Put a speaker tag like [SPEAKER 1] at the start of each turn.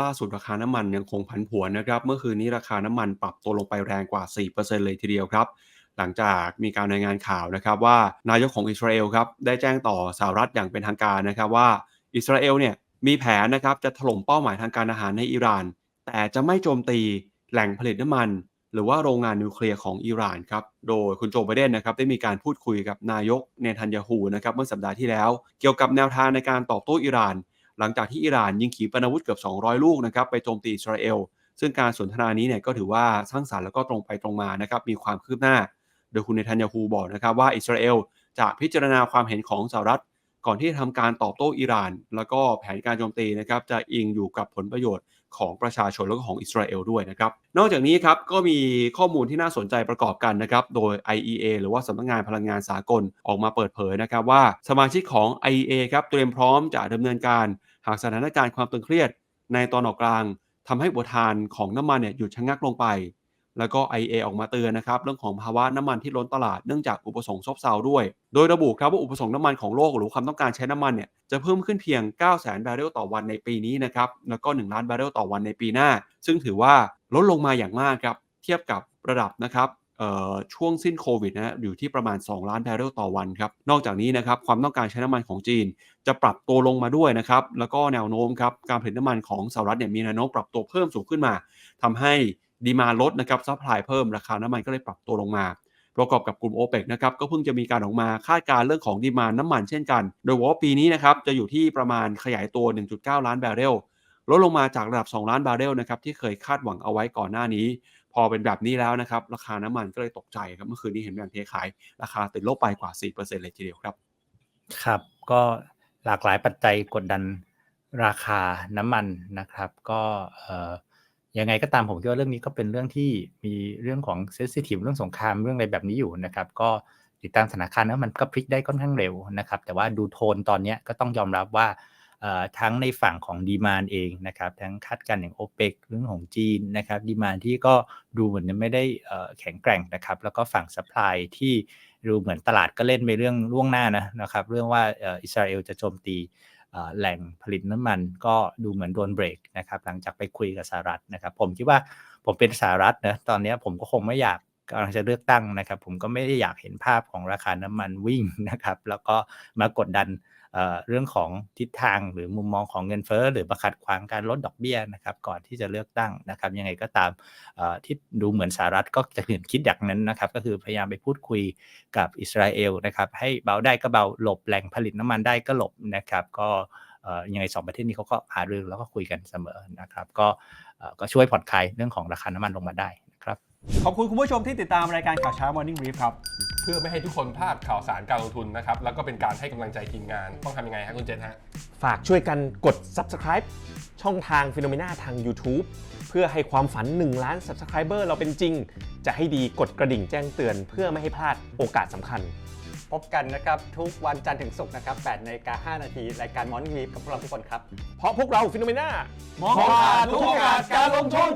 [SPEAKER 1] ล่าสุดราคาน้ำมันยังคงผันผวนนะครับ เมื่อคืนนี้ราคาน้ำมันปรับตัวลงไปแรงกว่า 4%เลยทีเดียวครับ หลังจากมีการรายงานข่าวนะครับว่านายกของอิสราเอลครับได้แจ้งต่อสหรัฐอย่างเป็นทางการนะครับว่าอิสราเอลเนี่ยมีแผนนะครับจะถล่มเป้าหมายทางการอาหารในอิหร่าน แต่จะไม่โจมตีแหล่งผลิตน้ำมัน หรือว่าโรงงานนิวเคลียร์ของอิหร่านครับโดยคุณโจไบเดนนะครับได้มีการพูดคุยกับนายกเนทันยาฮูนะครับเมื่อสัปดาห์ที่แล้ว เกี่ยวกับแนวทางในการตอบโต้อิหร่าน หลังจากที่อิหร่านยิงขีปนาวุธเกือบ 200 ลูกนะครับไปโจมตีอิสราเอล ซึ่งการสนทนานี้เนี่ยก็ถือว่าสร้างสรรค์แล้วก็ตรงไปตรงมานะครับมีความคืบหน้า โดยคุณเนทันยาฮูบอกนะครับว่าอิสราเอลจะพิจารณาความเห็นของสหรัฐ ก่อนที่จะทำการตอบโต้อิหร่าน แล้วก็แผนการโจมตีนะครับจะอิงอยู่กับผลประโยชน์ ของประชาชนแล้วก็ของอิสราเอลด้วยนะครับ นอกจากนี้ครับก็มีข้อมูลที่น่าสนใจประกอบกันนะครับ โดย IEA หรือว่าสำนักงานพลังงานสากลออกมาเปิดเผยนะครับว่าสมาชิกของ IEA ครับเตรียมพร้อมจะดำเนินการหากสถานการณ์ความตึงเครียด ในตอนออกกลางทำให้บททานของน้ำมันเนี่ยหยุดชะงักลงไป แล้วก็ IA ออกมาเตือนนะครับเรื่องของภาวะน้ำมันที่ล้นตลาดเนื่องจากอุปสงค์ซบเซาด้วย โดยระบุครับว่าอุปสงค์น้ำมันของโลกหรือความต้องการใช้น้ำมันเนี่ยจะเพิ่มขึ้นเพียง 9 0 0 0 0 บาร์เรลต่อวันในปีนี้นะครับแล้วก็ 1 ล้านบาร์เรลต่อวันในปีหน้า ซึ่งถือว่าลดลงมาอย่างมากครับเทียบกับระดับนะครับช่วงสิ้นโควิดนะอยู่ที่ประมาณ 2 ล้านบาร์เรลต่อวันครับ นอกจากนี้นะครับความต้องการใช้น้ำมันของจีน จะปรับตัวลงมาด้วยนะครับ แล้วก็แนวโน้มครับการผลิตน้ำมันของสหรัฐเนี่ยมีแนวโน้มปรับตัวเพิ่มสูงขึ้นมาทำให้ ดีมาลดนะครับซัพพลายเพิ่มราคาน้ำมันก็เลยปรับตัวลงมา ประกอบกับกลุ่ม o p e ปนะครับก็เพิ่งจะมีการออกมาคาดการเรื่องของดีมาน้ำมันเช่นกัน โดยว่าปีนี้นะครับจะอยู่ที่ประมาณขยายตัว 1.9 ล้านบาร์เรลลดลงมาจากระดับ 2 ล้านบาร์เรลนะครับที่เคยคาดหวังเอาไว้ก่อนหน้านี้ พอเป็นแบบนี้แล้วนะครับราคาน้ำมันก็เลยตกใจครับเมื่อคืนนี้เห็นแบ่งเทขาย ราคาติดลบไปกว่า 4%เลยทีเดียวครับ
[SPEAKER 2] ครับ ก็หลากหลายปัจจัยกดดันราคาน้ำมันนะครับ ก็เอ่อ ยังไงก็ตามผมคิดว่าเรื่องนี้ก็เป็นเรื่องที่มีเรื่องของเซนซิทีฟเรื่องสงครามเรื่องอะไรแบบนี้อยู่นะครับก็ติดตามสถานการณ์แล้วมันก็พลิกได้ค่อนข้างเร็วนะครับแต่ว่าดูโทนตอนนี้ก็ต้องยอมรับว่าทั้งในฝั่งของดีมานเองนะครับทั้งคาดการณ์อย่างโอเปกเรื่องของจีนนะครับดีมานที่ก็ดูเหมือนจะไม่ได้แข็งแกร่งนะครับแล้วก็ฝั่งสป라이ที่ดูเหมือนตลาดก็เล่นไปเรื่องล่วงหน้านะนะครับเรื่องว่าอิสราเอลจะโจมตีแหล่งผลิตน้ำมันก็ดูเหมือนโดนเบรกนะครับหลังจากไปคุยกับสหรัฐนะครับผมคิดว่าผมเป็นสหรัฐนะตอนนี้ผมก็คงไม่อยาก กำลังจะเลือกตั้งนะครับ ผมก็ไม่ได้อยากเห็นภาพของราคาน้ำมันวิ่งนะครับ แล้วก็มากดดันเรื่องของทิศทางหรือมุมมองของเงินเฟ้อหรือประคัดขวางการลดดอกเบี้ยนะครับก่อนที่จะเลือกตั้งนะครับ ยังไงก็ตามที่ดูเหมือนสหรัฐก็จะคิดอย่างนั้นนะครับ ก็คือพยายามไปพูดคุยกับอิสราเอลนะครับให้เบาได้ก็เบาหลบแหล่งผลิตน้ำมันได้ก็หลบนะครับ ก็ยังไงสองประเทศนี้เขาก็หารือแล้วก็คุยกันเสมอนะครับ ก็ก็ช่วยผ่อนคลายเรื่องของราคาน้ำมันลงมาได้
[SPEAKER 3] ขอบคุณคุณผู้ชมที่ติดตามรายการข่าวเช้า Morning Brief ครับ
[SPEAKER 4] เพื่อไม่ให้ทุกคนพลาดข่าวสารการลงทุนนะครับ แล้วก็เป็นการให้กำลังใจทีมงาน ต้องทำยังไงฮะคุณเจนฮะ
[SPEAKER 5] ฝากช่วยกันกด subscribe ช่องทาง p h e n o m e n a ทาง YouTube เพื่อให้ความฝัน 1 ล้าน subscriber เราเป็นจริง จะให้ดีกดกระดิ่งแจ้งเตือน เพื่อไม่ให้พลาดโอกาสสำคัญ
[SPEAKER 6] พบกันนะครับทุกวันจันทร์ถึงศุกร์นะครับ8นาฬิกา5นาทีรายการ Morning Brief กับพวกเราทุกคนครับ
[SPEAKER 5] เพราะพวกเรา p h e n o m e n a
[SPEAKER 3] มองผ่านทุกโอกาสการลงทุน